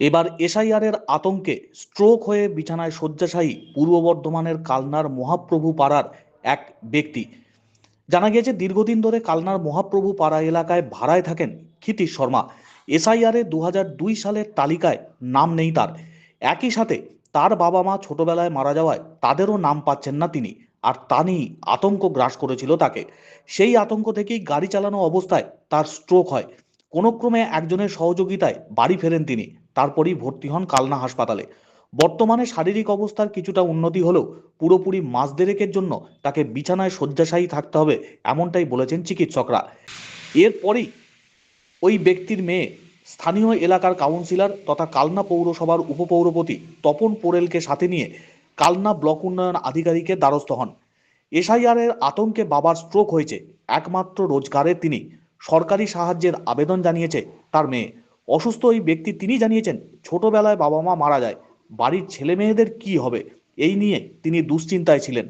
এবার এসআইআরের আতঙ্কে স্ট্রোক হয়ে বিছানায় শয্যাশায়ী পূর্ব বর্ধমানের কালনার মহাপ্রভু পাড়ার এক ব্যক্তি। জানা গিয়েছে, দীর্ঘদিন ধরে কালনার মহাপ্রভু পাড়া এলাকায় ভাড়ায় থাকেন ক্ষিতীশ শর্মা। এসআইআরে দু দুই সালের তালিকায় নাম নেই তার। একই সাথে তার বাবা মা ছোটবেলায় মারা যাওয়ায় তাদেরও নাম পাচ্ছেন না তিনি, আর তা নিয়েই আতঙ্ক গ্রাস করেছিল তাকে। সেই আতঙ্ক থেকেই গাড়ি চালানো অবস্থায় তার স্ট্রোক হয়। কোনোক্রমে একজনের সহযোগিতায় বাড়ি ফেরেন তিনি। তারপরই ভর্তি হন কালনা হাসপাতালে। বর্তমানে শারীরিক অবস্থার কিছুটা উন্নতি হলেও পুরোপুরি মাস দেড়েকের জন্য তাকে বিছানায় শয্যাশায়ী থাকতে হবে এমনটাই বলেছেন চিকিৎসকরা। এরপরই ওই ব্যক্তির মেয়ে, স্থানীয় এলাকার কাউন্সিলর তথা কালনা পৌরসভার উপপৌরপতি তপন পোরেলকে সাথে নিয়ে কালনা ব্লক উন্নয়ন আধিকারিকের দ্বারস্থ হন। এসআইআরের আতঙ্কে বাবার স্ট্রোক হয়েছে, একমাত্র রোজগারের তিনি। সরকারি সাহায্যের আবেদন জানিয়েছে তার মেয়ে। অসুস্থ ওই ব্যক্তি তিনি জানিয়েছেন ছোটবেলায় বাবা মা মারা যায় বাড়ির ছেলে মেয়েদের কি হবে? এই নিয়ে তিনি দুশ্চিন্তায় ছিলেন।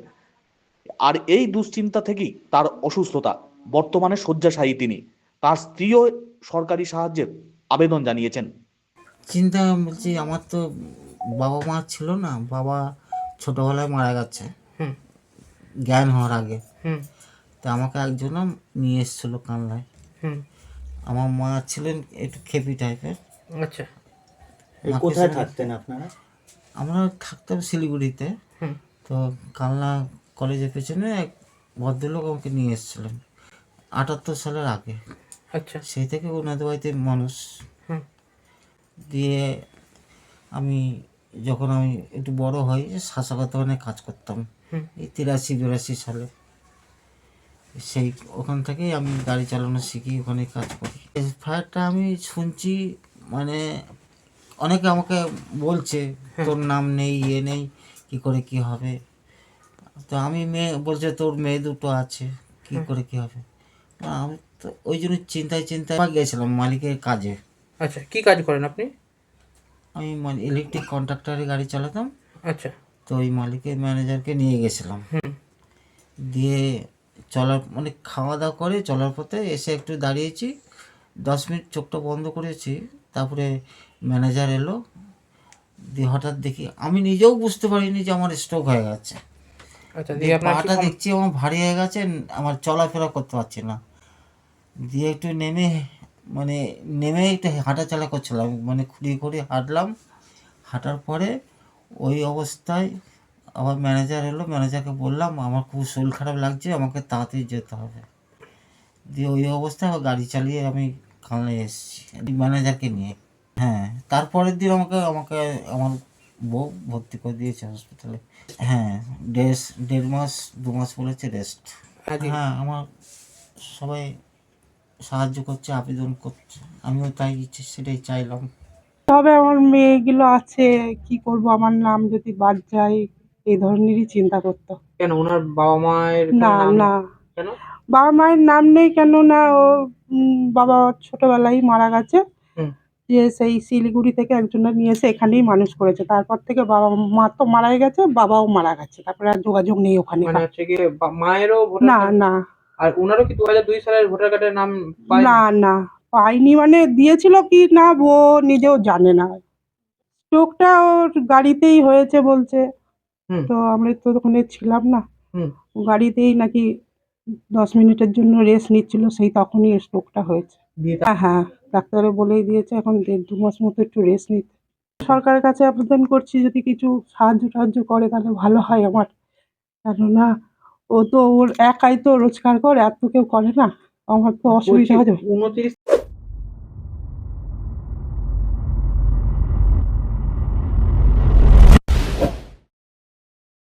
আর এই দুশ্চিন্তা থেকেই তার অসুস্থতা বর্তমানে শয্যাশায়ী তিনি। তার স্ত্রীও সরকারি সাহায্যের আবেদন জানিয়েছেন। চিন্তা বলছি আমার তো বাবা মা ছিল না বাবা ছোটোবেলায় মারা গেছে। হুম। জ্ঞান হওয়ার আগে। হুম। তো আমাকে একজন নিয়ে এসেছিল কানলায়। হুম। আমার মা ছিলেন একটু খেপি টাইপের আচ্ছা। কোথায় থাকতেন আপনারা? আমরা থাকতাম শিলিগুড়িতে। তো কালনা কলেজের পেছনে এক ভদ্রলোক আমাকে নিয়ে এসেছিলেন আটাত্তর সালের আগে। আচ্ছা। সেই থেকে ওনাদের বাড়িতে মানুষ। দিয়ে আমি যখন আমি একটু বড় হই দোকানে কাজ করতাম। এই তিরাশি বিরাশি সালে। সেই ওখান থেকেই আমি গাড়ি চালানো শিখি ওখানে কাজ করি। ফায়ারটা আমি শুনছি মানে অনেকে আমাকে বলছে তোর নাম নেই ইয়ে নেই কি করে কি হবে? তো আমি মেয়ে বলছে তোর মেয়ে দুটো আছে কি করে কি হবে? আমি তো ওই জন্য চিন্তায় চিন্তায় গিয়েছিলাম মালিকের কাজে। আচ্ছা কি কাজ করেন আপনি? আমি মানে ইলেকট্রিক কন্ট্রাক্টরে গাড়ি চালাতাম। আচ্ছা। তো ওই মালিকের ম্যানেজারকে নিয়ে গেছিলাম। দিয়ে চলার মানে খাওয়া দাওয়া করে চলার পথে এসে একটু দাঁড়িয়েছি। দশ মিনিট চোখটা বন্ধ করেছি তারপরে ম্যানেজার এলো। দিয়ে হঠাৎ দেখি আমি নিজেও বুঝতে পারিনি যে আমার স্ট্রোক হয়ে গেছে। আচ্ছা পাটা দেখছি আমার ভারী হয়ে গেছে আমার চলাফেরা করতে পারছি না। দিয়ে একটু নেমে মানে নেমে একটু হাঁটা চলা করছিলাম মানে খুঁড়িয়ে খুঁড়িয়ে হাঁটলাম। হাঁটার পরে ওই অবস্থায় আবার ম্যানেজার এলো ম্যানেজারকে বললাম আমার খুব শরীর খারাপ লাগছে আমাকে তাড়াতাড়ি যেতে হবে। দিয়ে ওই অবস্থায় আবার গাড়ি চালিয়ে আমি কালনায় এসেছি ম্যানেজারকে নিয়ে। হ্যাঁ তারপরের দিন আমাকে আমাকে আমার বউ ভর্তি করে দিয়েছে হসপিটালে হ্যাঁ দেড় দেড় মাস দু মাস বলেছে রেস্ট হ্যাঁ আমার সবাই সাহায্য করছে আবেদন করছে আমিও তাই ইচ্ছে সেটাই চাইলাম। তবে আমার মেয়েগুলো আছে কি করব? আমার নাম যদি বাদ যায় এই ধরনেরই চিন্তা করতো কেন? ওনার বাবা মায়ের না না। কেন? বাবা মায়ের নাম নেই কেন না ও বাবা ছোটবেলায় মারা গেছে। যে সেই শিলিগুড়ি থেকে একজনের নিয়ে এসে এখানেই মানুষ করেছে। তারপর থেকে বাবা মা তো মারাই গেছে বাবাও মারা গেছে। তারপরে আর যোগাযোগ নেই ওখানে। মানে হচ্ছে কি মায়েরও না না। আর ওনারও কি দু হাজার দুই সালের ভোটার কার্ডের নাম না না। পাইনি মানে দিয়েছিল কি না ও নিজেও জানে না। স্ট্রোকটা ওর গাড়িতেই হয়েছে বলছে। তো আমরা তো ওখানে ছিলাম না। গাড়িতেই নাকি দশ মিনিটের জন্য রেস্ট নিচ্ছিল সেই তখনই স্ট্রোকটা হয়েছে। হ্যাঁ হ্যাঁ ডাক্তারে বলেই দিয়েছে এখন দেড় দু মাস মতো একটু রেস্ট নিতে। সরকারের কাছে আবেদন করছি যদি কিছু সাহায্য টাহায্য করে তাহলে ভালো হয় আমার। কেননা ও তো ওর একাই তো রোজগার করে এত কেউ করে না। আমার তো অসুবিধা হয়ে উনত্রিশ